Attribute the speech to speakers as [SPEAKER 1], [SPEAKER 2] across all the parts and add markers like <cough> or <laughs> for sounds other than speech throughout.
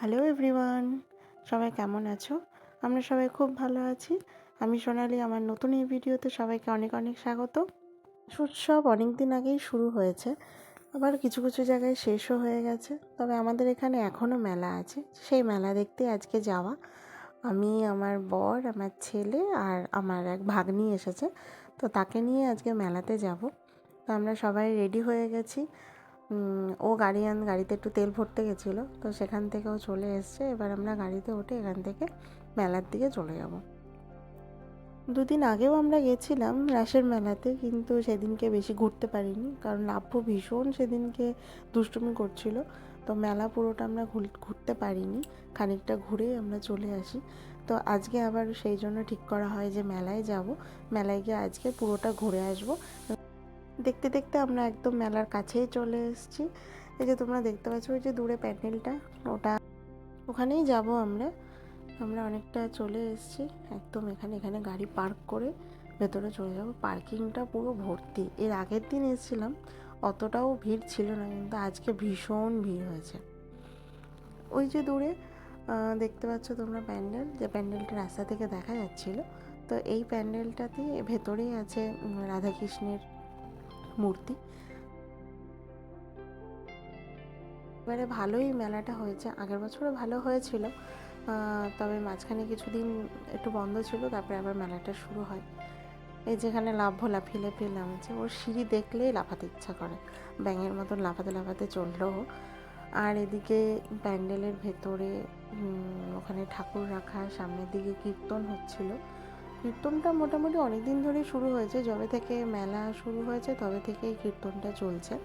[SPEAKER 1] Hello everyone, সবাই কেমন আছো? আমরা সবাই খুব ভালো আছি। আমি সোনালি, আমার নতুন এই ভিডিওতে সবাইকে অনেক অনেক স্বাগত। উৎসব অনেক দিন আগেই শুরু হয়েছে, আবার কিছু কিছু জায়গায় শেষও হয়ে গেছে। তবে আমাদের এখানে এখনও মেলা আছে, সেই মেলা দেখতে আজকে যাওয়া। আমি, আমার বর, আমার ছেলে আর আমার এক ভাগ্নি এসেছে, তো তাকে নিয়ে আজকে মেলাতে যাব। তো আমরা সবাই রেডি হয়ে গেছি। ও গাড়ি আন গাড়িতে একটু তেল ভরতে গেছিল, তো সেখান থেকেও চলে এসছে। এবার আমরা গাড়িতে উঠে এখান থেকে মেলার দিকে চলে যাব। দুদিন আগেও আমরা গেছিলাম রাসের মেলাতে, কিন্তু সেদিনকে বেশি ঘুরতে পারিনি, কারণ লাভ্য ভীষণ সেদিনকে দুষ্টুমি করছিল। তো মেলা পুরোটা আমরা ঘুর- ঘুরতে পারিনি, খানিকটা ঘুরেই আমরা চলে আসি। তো আজকে আবার সেই জন্য ঠিক করা হয় যে মেলায় যাব। মেলায় গিয়ে আজকে পুরোটা ঘুরে আসব। দেখতে দেখতে আমরা একদম মেলার কাছেই চলে এসেছি। এই যে তোমরা দেখতে পাচ্ছ ওই যে দূরে প্যান্ডেলটা, ওটা ওখানেই যাব আমরা। আমরা অনেকটা চলে এসেছি, একদম এখানে এখানে গাড়ি পার্ক করে ভেতরে চলে যাব। পার্কিংটা পুরো ভর্তি। এর আগের দিন এসেছিলাম, অতটাও ভিড় ছিল না, কিন্তু আজকে ভীষণ ভিড় হয়েছে। ওই যে দূরে দেখতে পাচ্ছ তোমরা প্যান্ডেল, যে প্যান্ডেলটা রাস্তা থেকে দেখা যাচ্ছিল। তো এই প্যান্ডেলটাতে ভেতরেই আছে রাধাকৃষ্ণের মূর্তি। এবারে ভালোই মেলাটা হয়েছে। আগের বছরও ভালো হয়েছিল। তবে মাঝখানে কিছুদিন একটু বন্ধ ছিল, তারপরে আবার মেলাটা শুরু হয়। এই যেখানে লাফ লাফিয়ে লাফিয়ে নামছে, ওর সিঁড়ি দেখলেই লাফাতে ইচ্ছা করে। ব্যাঙের মতন লাফাতে লাফাতে চলল আর এদিকে প্যান্ডেলের ভেতরে ওখানে ঠাকুর রাখা, সামনের দিকে কীর্তন হচ্ছিল। কীর্তনটা মোটামুটি অনেক দিন ধরেই শুরু হয়েছে। যবে থেকে মেলা শুরু হয়েছে, তবে থেকেই কীর্তনটা চলছে।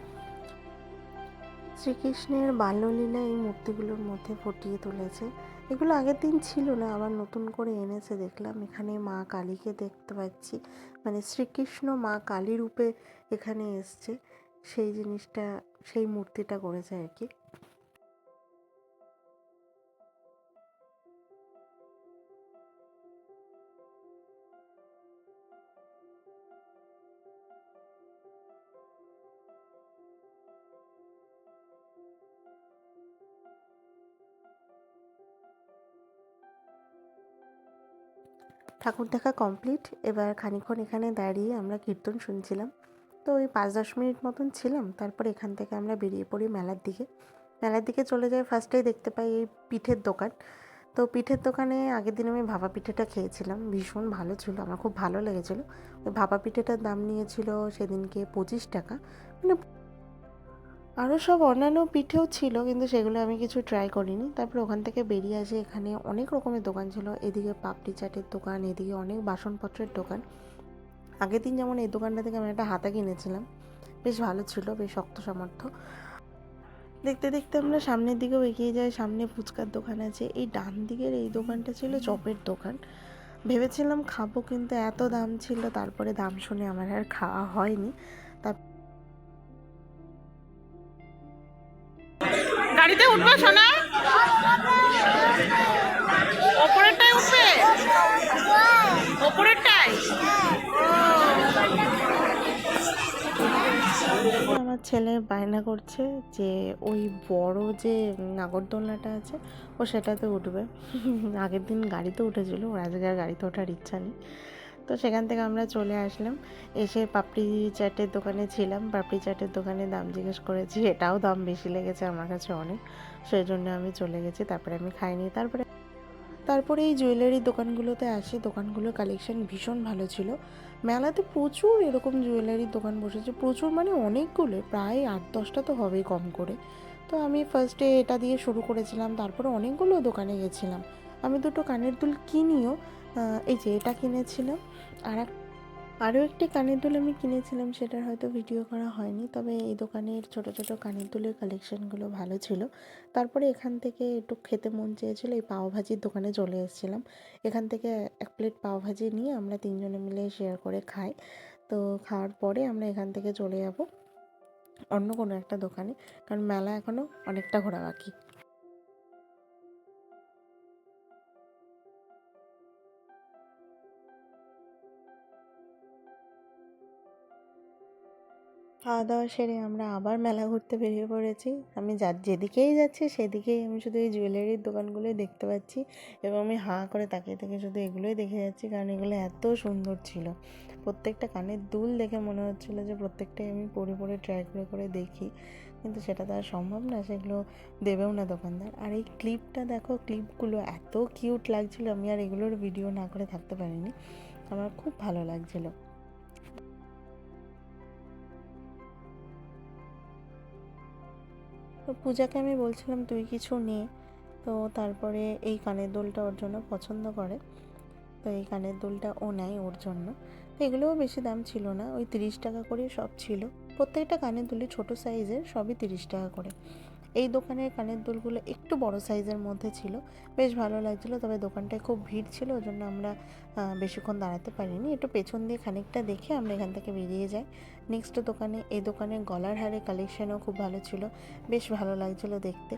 [SPEAKER 1] শ্রীকৃষ্ণের বাল্যলীলা এই মূর্তিগুলোর মধ্যে ফুটিয়ে তুলেছে। এগুলো আগের দিন ছিল না, আবার নতুন করে এনেছে, দেখলাম। এখানে মা কালীকে দেখতে পাচ্ছি। মানে শ্রীকৃষ্ণ মা কালী রূপে এখানে এসছে। সেই জিনিসটা, সেই মূর্তিটা করেছে আর কি। ঠাকুর দেখা কমপ্লিট এবার খানিক্ষণ এখানে দাঁড়িয়ে আমরা কীর্তন শুনছিলাম। তো ওই পাঁচ দশ মিনিট মতন ছিলাম। তারপর এখান থেকে আমরা বেরিয়ে পড়ি মেলার দিকে। মেলার দিকে চলে যাই ফার্স্টেই দেখতে পাই এই পিঠের দোকান। তো পিঠের দোকানে আগের দিন আমি ভাপা পিঠেটা খেয়েছিলাম। ভীষণ ভালো ছিল, আমার খুব ভালো লেগেছিলো। ওই ভাপা পিঠেটার দাম নিয়েছিল সেদিনকে পঁচিশ টাকা। মানে আরও সব অন্যান্য পিঠেও ছিল, কিন্তু সেগুলো আমি কিছু ট্রাই করিনি। তারপরে ওখান থেকে বেরিয়ে আসি, এখানে অনেক রকমের দোকান ছিল। এদিকে পাপড়ি চাটের দোকান, এদিকে অনেক বাসনপত্রের দোকান। আগের দিন যেমন এই দোকানটা থেকে আমি একটা হাতা কিনেছিলাম। বেশ ভালো ছিল, বেশ শক্ত সামর্থ্য। দেখতে দেখতে আমরা সামনের দিকেও এগিয়ে যাই, সামনে ফুচকার দোকান আছে। এই ডান দিকের এই দোকানটা ছিল চপের দোকান। ভেবেছিলাম খাব, কিন্তু এত দাম ছিল, তারপরে দাম শুনে আমার আর খাওয়া হয়নি।
[SPEAKER 2] গাড়িতে উঠবে, সোনা? ওপরেরটাই উঠবে? ওপরেরটাই
[SPEAKER 1] আমার ছেলে বায়না করছে যে ওই বড় যে নাগরদোলনাটা আছে, ও সেটাতে উঠবে। আগের দিন গাড়িতে উঠেছিল, ওর আজকে আর গাড়িতে ওঠার ইচ্ছা নেই। তো সেখান থেকে আমরা চলে আসলাম। এসে পাপড়ি চাটের দোকানে ছিলাম। পাপড়ি চাটের দোকানে দাম জিজ্ঞেস করেছি, এটাও দাম বেশি লেগেছে আমার কাছে অনেক। সেই জন্য আমি চলে গেছি, তারপরে আমি খাইনি। তারপরে তারপরে এই জুয়েলারি দোকানগুলোতে আসি। দোকানগুলোর কালেকশন ভীষণ ভালো ছিল। মেলাতে প্রচুর এরকম জুয়েলারির দোকান বসেছে। প্রচুর মানে অনেকগুলো, প্রায় আট দশটা তো হবেই কম করে। তো আমি ফার্স্টে এটা দিয়ে শুরু করেছিলাম, তারপরে অনেকগুলো দোকানে গেছিলাম। আমি দুটো কানের দুল কিনিও এই যে এটা কিনেছিলাম। আর এক আরও একটি কানের দুল আমি কিনেছিলাম, সেটার হয়তো ভিডিও করা হয়নি, তবে এই দোকানের ছোট ছোট কানের দুলের কালেকশানগুলো ভালো ছিল। তারপরে এখান থেকে একটু খেতে মন চেয়েছিল, এই পাওভাজির দোকানে চলে এসেছিলাম। এখান থেকে এক প্লেট পাওভাজি নিয়ে আমরা তিনজনে মিলে শেয়ার করে খাই। তো খাওয়ার পরে আমরা এখান থেকে চলে যাব অন্য কোনো একটা দোকানে, কারণ মেলা এখনও অনেকটা ঘোরা বাকি। খাওয়া দাওয়া সেরে আমরা আবার মেলা ঘুরতে বেরিয়ে পড়েছি। আমি যা, যেদিকেই যাচ্ছি সেদিকেই আমি শুধু এই জুয়েলারির দোকানগুলোই দেখতে পাচ্ছি এবং আমি হাঁ করে তাকিয়ে তাকিয়ে শুধু এগুলোই দেখে যাচ্ছি কারণ এগুলো এত সুন্দর ছিল। প্রত্যেকটা কানের দুল দেখে মনে হচ্ছিল যে প্রত্যেকটাই আমি পরে পরে ট্রাই করে করে দেখি। কিন্তু সেটা তো আর সম্ভব না, সেগুলো দেবেও না দোকানদার। আর এই ক্লিপটা দেখো ক্লিপগুলো এত কিউট লাগছিল, আমি আর এগুলোর ভিডিও না করে থাকতে পারিনি। আমার খুব ভালো লাগছিল। তো পূজাকে আমি বলছিলাম, তুই কিছু নে। তো তারপরে এই কানের দোলটা ওর জন্য পছন্দ করে। তো এই কানের দুলটা ও নেয় ওর জন্য। তো এগুলোও বেশি দাম ছিল না, ওই তিরিশ টাকা করে সব ছিল। প্রত্যেকটা কানের দুলই ছোট সাইজের সবই তিরিশ টাকা করে। এই দোকানের কানের দুলগুলো একটু বড় সাইজের মধ্যে ছিল। বেশ ভালো লাগছিল, তবে দোকানটায় খুব ভিড় ছিল ওই জন্য আমরা বেশিক্ষণ দাঁড়াতে পারিনি। একটু পেছন দিয়ে খানিকটা দেখে আমরা এখান থেকে বেরিয়ে যাই। নেক্সট দোকানে, এই দোকানের গলার হারের কালেকশানও খুব ভালো ছিল। বেশ ভালো লাগছিল দেখতে।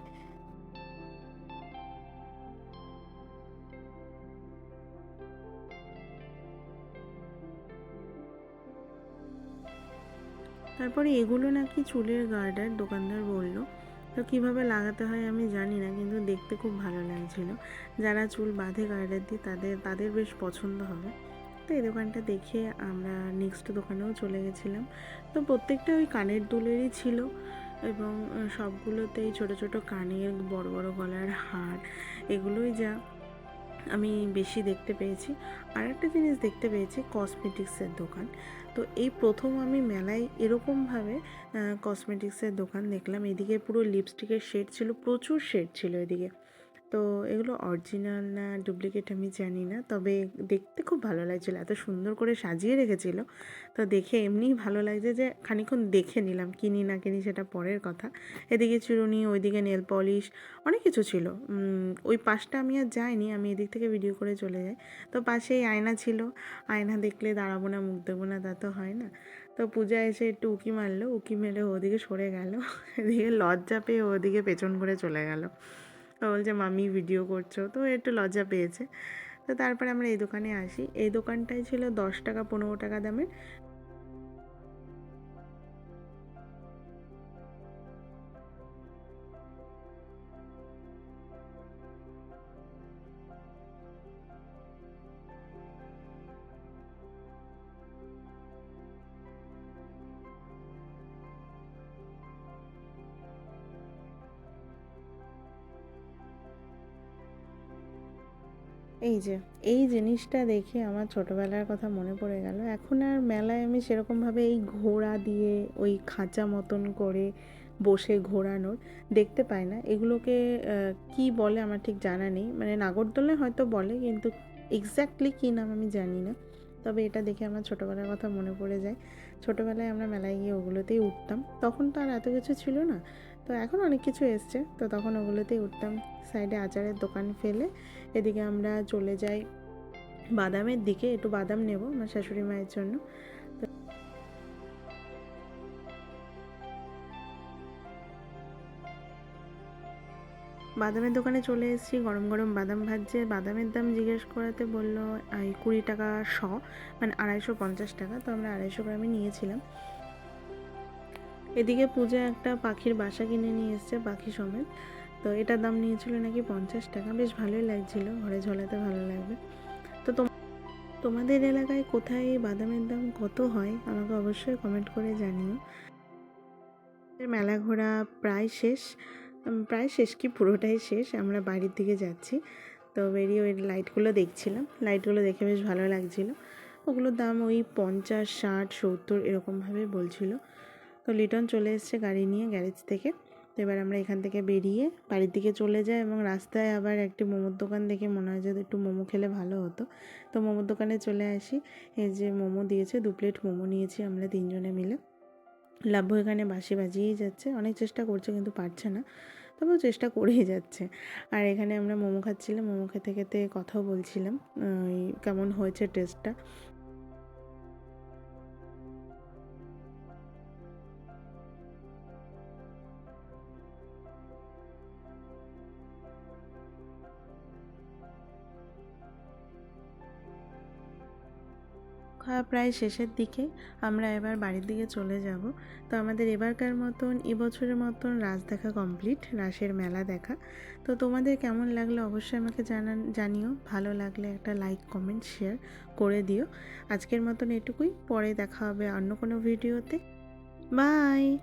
[SPEAKER 1] তারপরে এগুলো নাকি চুলের গার্ডার দোকানদার বলল। তো কীভাবে লাগাতে হয় আমি জানি না, কিন্তু দেখতে খুব ভালো লাগছিল। যারা চুল বাঁধে গার্ডার দিয়ে, তাদের তাদের বেশ পছন্দ হবে। তো এই দোকানটা দেখে আমরা নেক্সট দোকানেও চলে গেছিলাম। তো প্রত্যেকটা ওই কানের দুলেরই ছিল এবং সবগুলোতেই ছোট ছোট কানের, বড় বড় গলার হার, এগুলোই যা আমি বেশি দেখতে পেয়েছি। আর একটা জিনিস দেখতে পেয়েছি কসমেটিক্সের দোকান। তো এই প্রথম আমি মেলায় এরকমভাবে কসমেটিক্সের দোকান দেখলাম। এদিকে পুরো লিপস্টিকের শেড ছিল, প্রচুর শেড ছিল এদিকে। তো এগুলো অরিজিনাল না ডুপ্লিকেট আমি জানি না। তবে দেখতে খুব ভালো লাগছিল, এত সুন্দর করে সাজিয়ে রেখেছিল। তো দেখে এমনিই ভালো লাগছে যে খানিক্ষণ দেখে নিলাম, কিনি না কিনি সেটা পরের কথা। এদিকে চিরুনি, ওইদিকে নেল পলিশ অনেক কিছু ছিল। ওই পাশটা আমি আর যাইনি, আমি এদিক থেকে ভিডিও করে চলে যাই। তো পাশেই আয়না ছিল। আয়না দেখলে দাঁড়াবো না, মুখ দেবো না, তা তো হয় না। তো পূজা এসে একটু উকি মারলো, উকি মেরে ওদিকে সরে গেল। <laughs> এদিকে লজ্জা পেয়ে ওদিকে পেছন করে চলে গেল। তো বলছে মামি ভিডিও করছ, তো একটু লজ্জা পেয়েছে। তো তারপরে আমরা এই দোকানে আসি। এই দোকানটাই ছিল দশ টাকা, পনেরো টাকা দামের। এই যে, এই জিনিসটা দেখে আমার ছোটবেলার কথা মনে পড়ে গেল। এখন আর মেলায় আমি সেরকমভাবে এই ঘোড়া দিয়ে, ওই খাঁচা মতন করে বসে ঘোরানোর দেখতে পাই না। এগুলোকে কি বলে আমার ঠিক জানা নেই। মানে নাগরদোলে হয়তো বলে, কিন্তু এক্স্যাক্টলি কী নাম আমি জানি না। তবে এটা দেখে আমার ছোটোবেলার কথা মনে পড়ে যায়। ছোটোবেলায় আমরা মেলায় গিয়ে ওগুলোতেই উঠতাম। তখন তো আর এত কিছু ছিল না। তো এখন অনেক কিছু এসছে। তো তখন ওগুলোতেই উঠতাম। সাইডে আচারের দোকান ফেলে এদিকে আমরা চলে যাই বাদামের দিকে, একটু বাদাম নেব আমার শাশুড়ি মায়ের জন্য। বাদামের দোকানে চলে এসেছি, গরম গরম বাদাম ভাজছে। বাদামের দাম জিজ্ঞেস করাতে বলল এই কুড়ি টাকা শ মানে আড়াইশো পঞ্চাশ টাকা। তো আমরা আড়াইশো গ্রামে নিয়েছিলাম। এদিকে পূজা একটা পাখির বাসা কিনে নিয়ে এসছে, পাখি সমেত। তো এটার দাম নিয়েছিল নাকি পঞ্চাশ টাকা। বেশ ভালোই লাগছিল, ঘরে ঝোলাতে ভালো লাগবে। তো তোমাদের এলাকায় কোথায় বাদামের দাম কত হয়? আমাকে অবশ্যই কমেন্ট করে জানিও। মেলা ঘোরা প্রায় শেষ। প্রায় শেষ কি? পুরোটাই শেষ। আমরা বাড়ির দিকে যাচ্ছি। তো বেরিয়ে ওই লাইটগুলো দেখছিলাম। লাইটগুলো দেখে বেশ ভালো লাগছিল। ওগুলোর দাম ওই পঞ্চাশ, ষাট, সত্তর এরকমভাবে বলছিল। তো লিটন চলে এসছে গাড়ি নিয়ে গ্যারেজ থেকে। তো এবার আমরা এখান থেকে বেরিয়ে বাড়ির দিকে চলে যাই এবং রাস্তায় আবার একটি মোমোর দোকান দেখে মনে হয় যে একটু মোমো খেলে ভালো হতো। তো মোমোর দোকানে চলে আসি। এই যে মোমো দিয়েছে, দু প্লেট মোমো নিয়েছি আমরা তিনজনে মিলে। লাভ্য এখানে বাসি বাজিয়েই যাচ্ছে। অনেক চেষ্টা করছে কিন্তু পারছে না, তবেও চেষ্টা করেই যাচ্ছে। আর এখানে আমরা মোমো খাচ্ছিলাম, মোমো খেতে খেতে কথাও বলছিলাম কেমন হয়েছে টেস্টটা প্রায় শেষের দিকে আমরা এবার বাড়ির দিকে চলে যাব। তো আমাদের এবারকার মতন এবছরের মতন রাস দেখা কমপ্লিট, রাসের মেলা দেখা। তো তোমাদের কেমন লাগল অবশ্যই আমাকে জানান, জানিও। ভালো লাগলে একটা লাইক কমেন্ট শেয়ার করে দিও। আজকের মতন এটুকুই, পরে দেখা হবে অন্য কোনো ভিডিওতে বাই